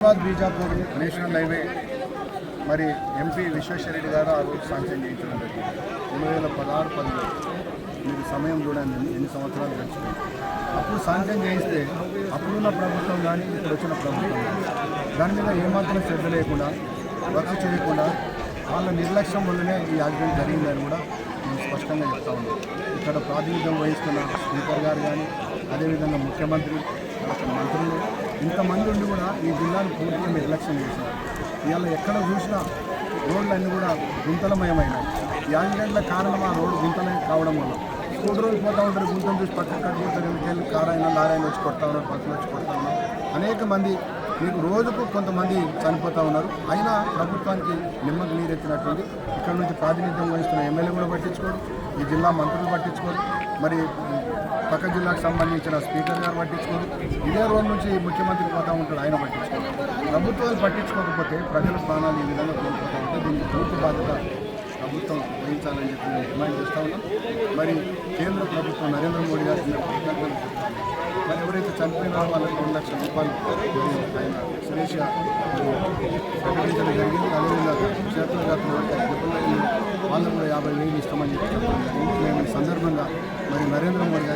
Hyderabad Bijapur national highway మరి MP Vishweshwar Reddy గారు ఆ రోజు శాంక్షన్ చేయించడం జరిగింది. రెండు వేల పదహారు పదిలో మీరు సమయం చూడండి ఎన్ని- సంవత్సరాలు గడిచినాయి అప్పుడు శాంక్షన్ చేయిస్తే అప్పుడున్న ప్రభుత్వం కానీ ఇప్పుడు వచ్చిన ప్రభుత్వం కానీ దాని మీద ఏమాత్రం శ్రద్ధ లేకుండా వర్క్ చేయకుండా వాళ్ళ నిర్లక్ష్యం వల్లనే ఈ యాక్సిడెంట్ జరిగిందని కూడా నేను స్పష్టంగా చెప్తా ఉన్నాను. ఇక్కడ ప్రాతినిధ్యం వహిస్తున్న స్పీకర్ గారు కానీ అదేవిధంగా ముఖ్యమంత్రి మంత్రులు. ఇంతమంది ఉండి కూడా ఈ జిల్లాను పూర్తిగా నిర్లక్ష్యం చేశారు. ఇవాళ ఎక్కడ చూసినా రోడ్లన్నీ కూడా గుంతలమయమైనాయి ఈ యాక్సిడెంట్ల కారణం ఆ రోడ్డు గుంతలే కావడం వల్ల. మూడు రోజు పోతా ఉంటారు గుంతలు చూసి పక్కన కట్టుకుంటారు వెళ్ళి కారైనా అయినా వచ్చి కొడతా ఉన్నారు పక్కన వచ్చి కొడతా ఉన్నారు. అనేక మంది మీకు రోజుకు కొంతమంది చనిపోతూ ఉన్నారు. అయినా ప్రభుత్వానికి నిమ్మకు నీరెత్తినట్టుంది ఇక్కడ నుంచి ప్రాతినిధ్యం వహిస్తున్న ఎమ్మెల్యే కూడా పట్టించుకోరు ఈ జిల్లా మంత్రులు పట్టించుకోరు. మరి పక్క జిల్లాకు సంబంధించిన స్పీకర్ గారు పట్టించుకోరు. ఇదే రోజు నుంచి ముఖ్యమంత్రి పోతా ఉంటాడు ఆయన పట్టించుకోరు. ప్రభుత్వాలు పట్టించుకోకపోతే ప్రజల ప్రాణాలు ఈ విధంగా కోల్పోతూ ఉంటే దీనికి పూర్తి బాధ్యత ప్రభుత్వం వహించాలని చెప్పి నేను డిమాండ్ చేస్తా ఉన్నాం మరి కేంద్ర ప్రభుత్వం నరేంద్ర మోడీ గారు కృతజ్ఞతలు మరి ఎవరైతే చనిపోయినారో వాళ్ళకి రెండు లక్షల రూపాయలు ఆయన సురేష్ ప్రకటించడం జరిగింది. అదేవిధంగా క్షేత్ర వాళ్ళకు కూడా యాభై వేలు ఇస్తామని చెప్పి మేము ఈ సందర్భంగా మరి నరేంద్ర మోడీ